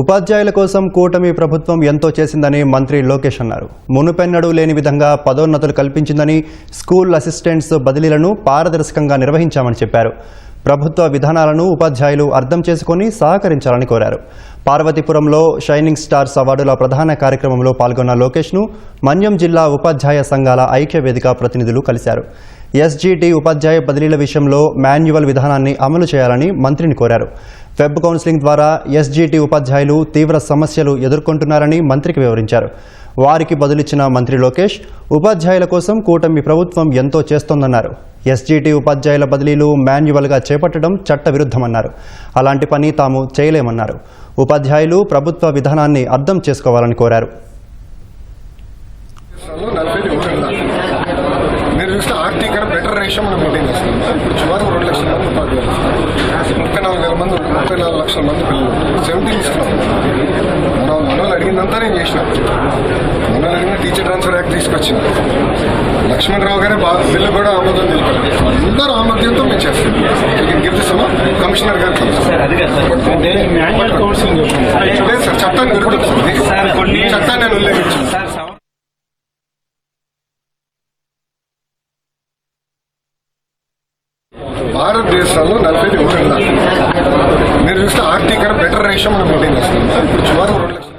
ఉపాధ్యాయుల కోసం కూటమి ప్రభుత్వం ఎంతో చేసిందని మంత్రి లోకేష్ అన్నారు. మునుపెన్నడూ లేని విధంగా పదోన్నతులు కల్పించిందని స్కూల్ అసిస్టెంట్స్ బదిలీలను పారదర్శకంగా నిర్వహించామని చెప్పారు. ప్రభుత్వ విధానాలను ఉపాధ్యాయులు అర్థం చేసుకొని సహకరించాలని కోరారు. పార్వతీపురంలో షైనింగ్ స్టార్స్ అవార్డుల ప్రధాన కార్యక్రమంలో పాల్గొన్న లోకేష్ను మన్యం జిల్లా ఉపాధ్యాయ సంఘాల ఐక్య వేదిక ప్రతినిధులు కలిశారు. ఎస్జీటీ ఉపాధ్యాయ బదిలీల విషయంలో మాన్యువల్ విధానాన్ని అమలు చేయాలని మంత్రిని కోరారు. వెబ్ కౌన్సిలింగ్ ద్వారా ఎస్జీటీ ఉపాధ్యాయులు తీవ్ర సమస్యలు ఎదుర్కొంటున్నారని మంత్రికి వివరించారు. వారికి బదులిచ్చిన మంత్రి లోకేష్ ఉపాధ్యాయుల కోసం కూటమి ప్రభుత్వం ఎంతో చేస్తోందన్నారు. ఎస్జీటీ ఉపాధ్యాయుల బదిలీలు మాన్యువల్గా చేపట్టడం చట్టవిరుద్ధమన్నారు. అలాంటి పని తాము చేయలేమన్నారు. ఉపాధ్యాయులు ప్రభుత్వ విధానాన్ని అర్థం చేసుకోవాలని కోరారు అసలు నలభై ఒకటి దాకా. మీరు చూస్తే ఆర్టీ రేషియో మనం మెయింటైన్ చేస్తున్నాం. ఇప్పుడు సుమారు రెండు లక్షల మంది ఉపాధ్యాయులు ముప్పై నాలుగు వేల మంది ముప్పై నాలుగు లక్షల మంది పిల్లలు. సెవెంటీన్ ఇస్తున్నాం మనం మనోళ్ళు అడిగిందంతా నేను చేసిన. మనోళ్ళు అడిగిన టీచర్ ట్రాన్స్ఫర్ యాక్ట్ తీసుకొచ్చిన. లక్ష్మణరావు గారే బాగా బిల్లు కూడా ఆమోదం తెలిపారు అందరూ ఆమోదంతో మేము చేస్తాం. మీకు గిఫ్టిస్తామా కమిషనర్ సార్ చట్టాన్ని చట్టాన్ని నేను ఉల్లేఖించాను భారతదేశంలో నలభై ఐదు మీరు చూస్తే ఆర్టీ బెటర్ రేషన్ మనం మెయింటైన్ చేస్తున్నాం. ఇప్పుడు సుమారు రెండు